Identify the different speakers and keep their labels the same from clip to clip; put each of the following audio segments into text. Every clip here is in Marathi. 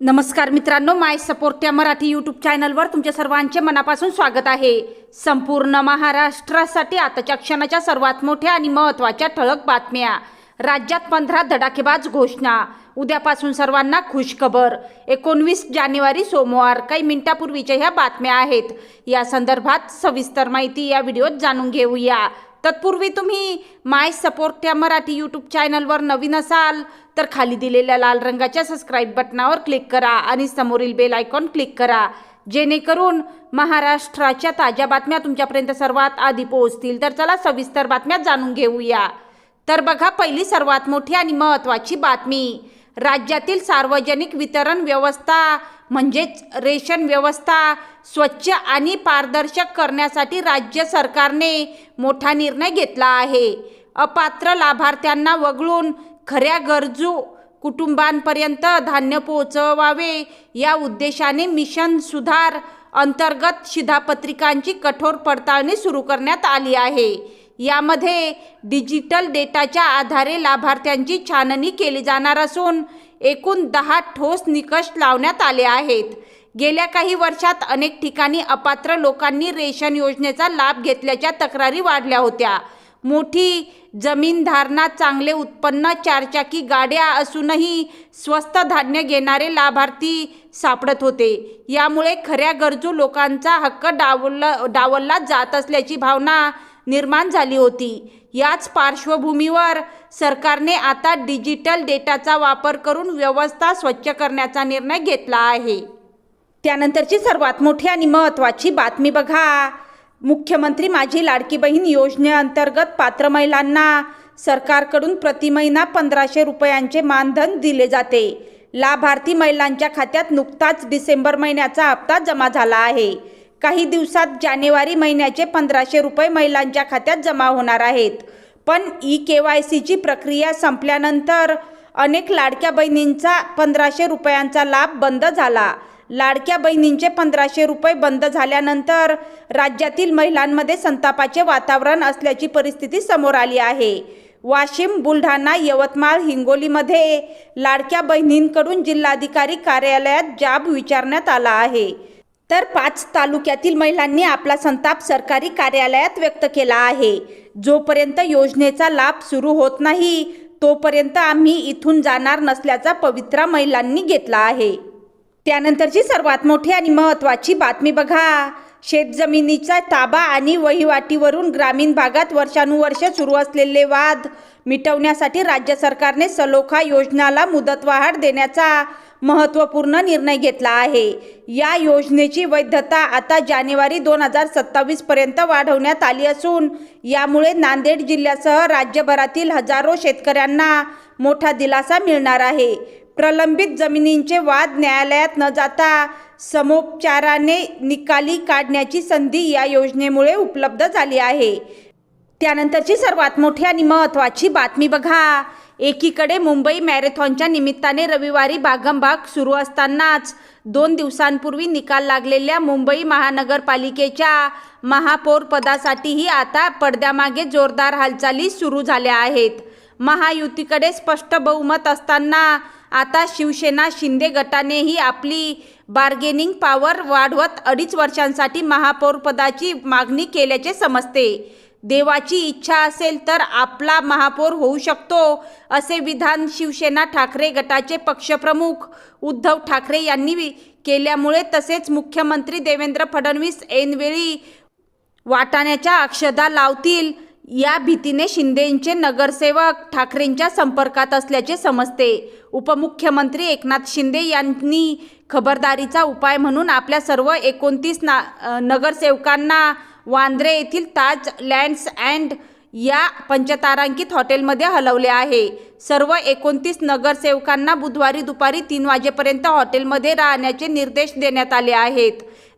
Speaker 1: नमस्कार मित्रांनो माय सपोर्ट या मराठी यूट्यूब चॅनलवर तुमच्या सर्वांचे मनापासून स्वागत आहे. संपूर्ण महाराष्ट्रासाठी आताच्या क्षणाच्या सर्वात मोठ्या आणि महत्त्वाच्या ठळक बातम्या. राज्यात पंधरा धडाकेबाज घोषणा. उद्यापासून सर्वांना खुशखबर. एकोणवीस जानेवारी सोमवार काही मिनिटापूर्वीच्या ह्या बातम्या आहेत. या संदर्भात सविस्तर माहिती या व्हिडिओत जाणून घेऊया. तत्पूर्वी तुम्ही माय सपोर्ट या मराठी यूट्यूब चॅनलवर नवीन असाल तर खाली दिलेल्या लाल रंगाच्या सबस्क्राईब बटनावर क्लिक करा आणि समोरील बेल आयकॉन क्लिक करा. जेणेकरून महाराष्ट्राच्या ताज्या बातम्या तुमच्यापर्यंत सर्वात आधी पोहोचतील. तर चला सविस्तर बातम्या जाणून घेऊया. तर बघा पहिली सर्वात मोठी आणि महत्त्वाची बातमी. राज्यातील सार्वजनिक वितरण व्यवस्था म्हणजेच रेशन व्यवस्था स्वच्छ आणि पारदर्शक करण्यासाठी राज्य सरकारने मोठा निर्णय घेतला आहे. अपात्र लाभार्थ्यांना वगळून खऱ्या गरजू कुटुंबांपर्यंत धान्य पोहोचवावे या उद्देशाने मिशन सुधार अंतर्गत शिधापत्रिकांची कठोर पडताळणी सुरू करण्यात आली आहे. यामध्ये डिजिटल डेटाच्या आधारे लाभार्थ्यांची छाननी केली जाणार असून एकूण दहा ठोस निकष लावण्यात आले आहेत. गेल्या काही वर्षात अनेक ठिकाणी अपात्र लोकांनी रेशन योजनेचा लाभ घेतल्याच्या तक्रारी वाढल्या होत्या. मोठी जमीनधारणा चांगले उत्पन्न चारचाकी गाड्या असूनही स्वस्त धान्य घेणारे लाभार्थी सापडत होते. यामुळे खऱ्या गरजू लोकांचा हक्क डावलला डावलला जात असल्याची भावना निर्माण झाली होती. याच पार्श्वभूमीवर सरकारने आता डिजिटल डेटाचा वापर करून व्यवस्था स्वच्छ करण्याचा निर्णय घेतला आहे. त्यानंतरची सर्वात मोठी आणि महत्त्वाची बातमी बघा. मुख्यमंत्री माझी लाडकी बहीण योजनेअंतर्गत पात्र महिलांना सरकारकडून प्रति महिना पंधराशे रुपयांचे मानधन दिले जाते. लाभार्थी महिलांच्या खात्यात नुकताच डिसेंबर महिन्याचा हप्ता जमा झाला आहे. काही दिवसात जानेवारी महिन्याचे पंधराशे रुपये महिलांच्या खात्यात जमा होणार आहेत. पण ई के वाय सीची प्रक्रिया संपल्यानंतर अनेक लाडक्या बहिणींचा पंधराशे रुपयांचा लाभ बंद झाला. लाडक्या बहिणींचे पंधराशे रुपये बंद झाल्यानंतर राज्यातील महिलांमध्ये संतापाचे वातावरण असल्याची परिस्थिती समोर आली आहे. वाशिम बुलढाणा यवतमाळ हिंगोलीमध्ये लाडक्या बहिणींकडून जिल्हाधिकारी कार्यालयात जाब विचारण्यात आला आहे. तर पाच तालुक्यातील महिलांनी आपला संताप सरकारी कार्यालयात व्यक्त केला आहे. जोपर्यंत योजनेचा लाभ सुरू होत नाही तोपर्यंत आम्ही इथून जाणार नसल्याचा पवित्रा महिलांनी घेतला आहे. त्यानंतरची सर्वात मोठी आणि महत्त्वाची बातमी बघा. शेतजमिनीचा ताबा आणि वहिवाटीवरून ग्रामीण भागात वर्षानुवर्ष सुरू असलेले वाद मिटवण्यासाठी राज्य सरकारने सलोखा योजनाला मुदतवाढ देण्याचा महत्त्वपूर्ण निर्णय घेतला आहे. या योजनेची वैधता आता जानेवारी दोन हजार सत्तावीसपर्यंत वाढवण्यात आली असून यामुळे नांदेड जिल्ह्यासह राज्यभरातील हजारो शेतकऱ्यांना मोठा दिलासा मिळणार आहे. प्रलंबित जमिनींचे वाद न्यायालयात न जाता समोपचाराने निकाली काढण्याची संधी या योजनेमुळे उपलब्ध झाली आहे. त्यानंतरची सर्वात मोठी आणि महत्त्वाची बातमी बघा. एकीकडे मुंबई मॅरेथॉनच्या निमित्ताने रविवारी भागमभाग सुरू असतानाच दोन दिवसांपूर्वी निकाल लागलेल्या मुंबई महानगरपालिकेच्या महापौरपदासाठीही आता पडद्यामागे जोरदार हालचाली सुरू झाल्या आहेत. महायुतीकडे स्पष्ट बहुमत असताना आता शिवसेना शिंदे गटानेही आपली बार्गेनिंग पॉवर वाढवत अडीच वर्षांसाठी महापौरपदाची मागणी केल्याचे समजते. देवाची इच्छा असेल तर आपला महापौर होऊ शकतो असे विधान शिवसेना ठाकरे गटाचे पक्षप्रमुख उद्धव ठाकरे यांनी केल्यामुळे तसेच मुख्यमंत्री देवेंद्र फडणवीस ऐनवेळी वाटाण्याच्या अक्षदा लावतील. या भीतीने शिंदेंचे नगरसेवक ठाकरेंच्या संपर्कात असल्याचे समजते. उपमुख्यमंत्री एकनाथ शिंदे यांनी खबरदारीचा उपाय म्हणून आपल्या सर्व एकोणतीस ना नगरसेवकांना वांद्रे येथील ताज लँड्स अँड या पंचतारांकित हॉटेलमध्ये हलवले आहे. सर्व एकोणतीस नगरसेवकांना बुधवारी दुपारी तीन वाजेपर्यंत हॉटेलमध्ये राहण्याचे निर्देश देण्यात आले आहेत.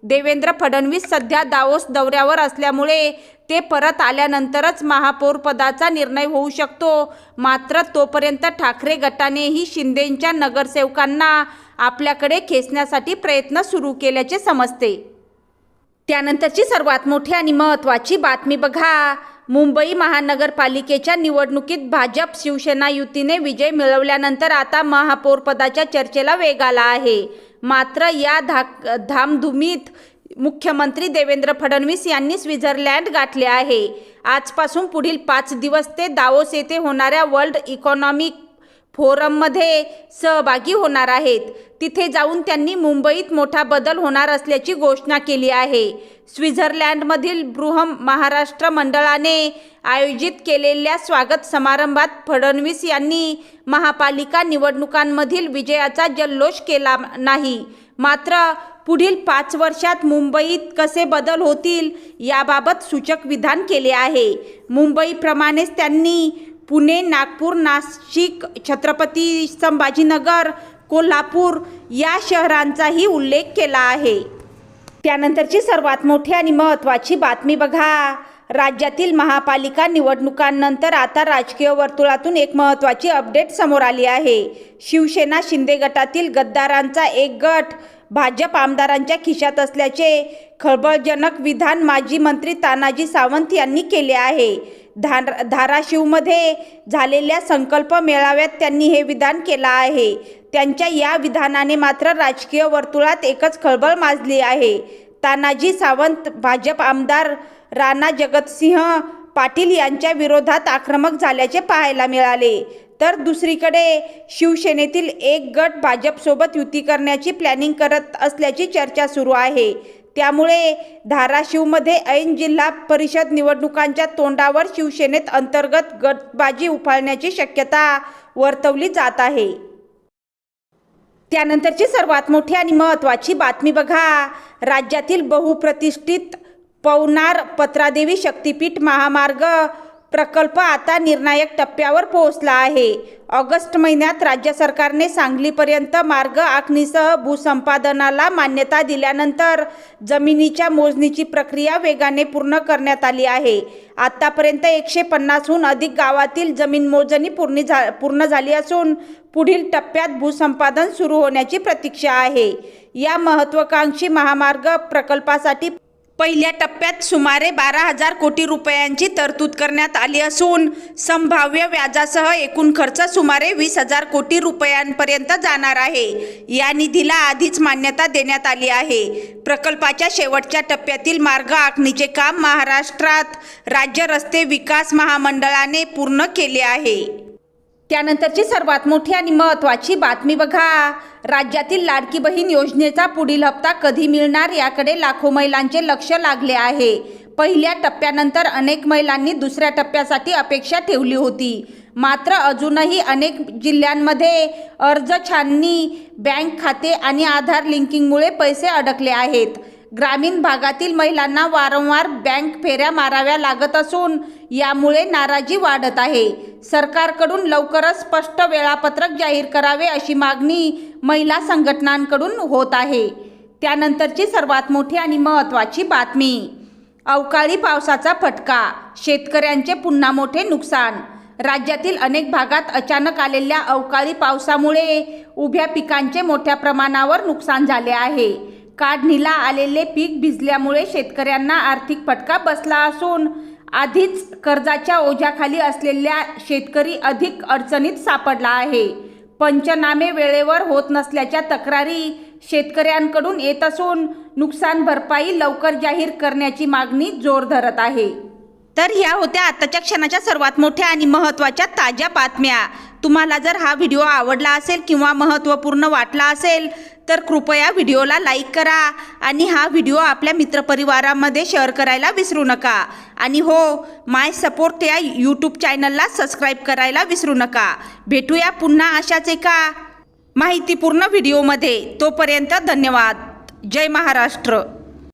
Speaker 1: देवेंद्र फडणवीस सध्या दावोस दौऱ्यावर असल्यामुळे ते परत आल्यानंतरच महापौरपदाचा निर्णय होऊ शकतो. मात्र तोपर्यंत ठाकरे गटानेही शिंदेंच्या नगरसेवकांना आपल्याकडे खेचण्यासाठी प्रयत्न सुरू केल्याचे समजते. त्यानंतरची सर्वात मोठी आणि महत्त्वाची बातमी बघा. मुंबई महानगरपालिकेच्या निवडणुकीत भाजप शिवसेना युतीने विजय मिळवल्यानंतर आता महापौरपदाच्या चर्चेला वेग आला आहे. मात्र या धाक धामधुमीत मुख्यमंत्री देवेंद्र फडणवीस यांनी स्वित्झर्लंड गाठले आहे. आजपासून पुढील पाच दिवस ते दावोस येथे होणाऱ्या वर्ल्ड इकॉनॉमिक फोरममध्ये सहभागी होणार आहेत. तिथे जाऊन त्यांनी मुंबईत मोठा बदल होणार असल्याची घोषणा केली आहे. स्वित्झर्लंडमधील बृहम महाराष्ट्र मंडळाने आयोजित केलेल्या स्वागत समारंभात फडणवीस यांनी महापालिका निवडणुकांमधील विजयाचा जल्लोष केला नाही. मात्र पुढील पाच वर्षात मुंबईत कसे बदल होतील याबाबत सूचक विधान केले आहे. मुंबईप्रमाणेच त्यांनी पुणे नागपूर नाशिक छत्रपती संभाजीनगर कोल्हापूर या शहरांचाही उल्लेख केला आहे. त्यानंतरची सर्वात मोठी आणि महत्त्वाची बातमी बघा. राज्यातील महापालिका निवडणुकांनंतर आता राजकीय वर्तुळातून एक महत्त्वाची अपडेट समोर आली आहे. शिवसेना शिंदे गटातील गद्दारांचा एक गट भाजप आमदारांच्या खिशात असल्याचे खळबळजनक विधान माजी मंत्री तानाजी सावंत यांनी केले आहे. धार धाराशिवमध्ये झालेल्या संकल्प मेळाव्यात त्यांनी हे विधान केलं आहे. त्यांच्या या विधानाने मात्र राजकीय वर्तुळात एकच खळबळ माजली आहे. तानाजी सावंत भाजप आमदार राणा जगतसिंह पाटील यांच्या विरोधात आक्रमक झाल्याचे पाहायला मिळाले. तर दुसरीकडे शिवसेनेतील एक गट भाजपसोबत युती करण्याची प्लॅनिंग करत असल्याची चर्चा सुरू आहे. त्यामुळे धाराशिवमध्ये ऐन जिल्हा परिषद निवडणुकांच्या तोंडावर शिवसेनेत अंतर्गत गटबाजी उफाळण्याची शक्यता वर्तवली जात आहे. त्यानंतरची सर्वात मोठी आणि महत्त्वाची बातमी बघा. राज्यातील बहुप्रतिष्ठित पवनार पत्रादेवी शक्तिपीठ महामार्ग प्रकल्प आता निर्णायक टप्प्यावर पोहोचला आहे. ऑगस्ट महिन्यात राज्य सरकारने सांगलीपर्यंत मार्ग आखणीसह भूसंपादनाला मान्यता दिल्यानंतर जमिनीच्या मोजणीची प्रक्रिया वेगाने पूर्ण करण्यात आली आहे. आत्तापर्यंत एकशे पन्नासहून अधिक गावातील जमीन मोजणी पूर्ण झा पूर्ण झाली असून पुढील टप्प्यात भूसंपादन सुरू होण्याची प्रतीक्षा आहे. या महत्त्वाकांक्षी महामार्ग प्रकल्पासाठी पहिल्या टप्प्यात सुमारे बारा हजार कोटी रुपयांची तरतूद करण्यात आली असून संभाव्य व्याजासह एकूण खर्च सुमारे वीस हजार कोटी रुपयांपर्यंत जाणार आहे. या निधीला आधीच मान्यता देण्यात आली आहे. प्रकल्पाच्या शेवटच्या टप्प्यातील मार्ग आखणीचे काम महाराष्ट्रात राज्य रस्ते विकास महामंडळाने पूर्ण केले आहे. त्यानंतरची सर्वात मोठी आणि महत्त्वाची बातमी बघा. राज्यातील लाडकी बहीण योजनेचा पुढील हप्ता कधी मिळणार याकडे लाखो महिलांचे लक्ष लागले आहे. पहिल्या टप्प्यानंतर अनेक महिलांनी दुसऱ्या टप्प्यासाठी अपेक्षा ठेवली होती. मात्र अजूनही अनेक जिल्ह्यांमध्ये अर्ज छाननी बँक खाते आणि आधार लिंकिंगमुळे पैसे अडकले आहेत. ग्रामीण भागातील महिलांना वारंवार बँक फेऱ्या माराव्या लागत असून यामुळे नाराजी वाढत आहे. सरकारकडून लवकरच स्पष्ट वेळापत्रक जाहीर करावे अशी मागणी महिला संघटनांकडून होत आहे. त्यानंतरची सर्वात मोठी आणि महत्त्वाची बातमी अवकाळी पावसाचा फटका शेतकऱ्यांचे पुन्हा मोठे नुकसान. राज्यातील अनेक भागात अचानक आलेल्या अवकाळी पावसामुळे उभ्या पिकांचे मोठ्या प्रमाणावर नुकसान झाले आहे. काढणीला आलेले पीक भिजल्यामुळे शेतकऱ्यांना आर्थिक फटका बसला असून आधीच कर्जाच्या ओझ्याखाली असलेल्या शेतकरी अधिक अडचणीत सापडला आहे. पंचनामे वेळेवर होत नसल्याच्या तक्रारी शेतकऱ्यांकडून येत असून नुकसान भरपाई लवकर जाहीर करण्याची मागणी जोर धरत आहे. तर ह्या होत्या आत्ताच्या क्षणाच्या सर्वात मोठ्या आणि महत्त्वाच्या ताज्या बातम्या. तुम्हाला जर हा व्हिडिओ आवडला असेल किंवा महत्त्वपूर्ण वाटला असेल तर कृपया व्हिडिओला लाईक करा आणि हा व्हिडिओ आपल्या मित्रपरिवारामध्ये शेअर करायला विसरू नका. आणि हो माय सपोर्ट या यूट्यूब चॅनलला सबस्क्राईब करायला विसरू नका. भेटूया पुन्हा अशाच एका माहितीपूर्ण व्हिडिओमध्ये. तोपर्यंत धन्यवाद. जय महाराष्ट्र.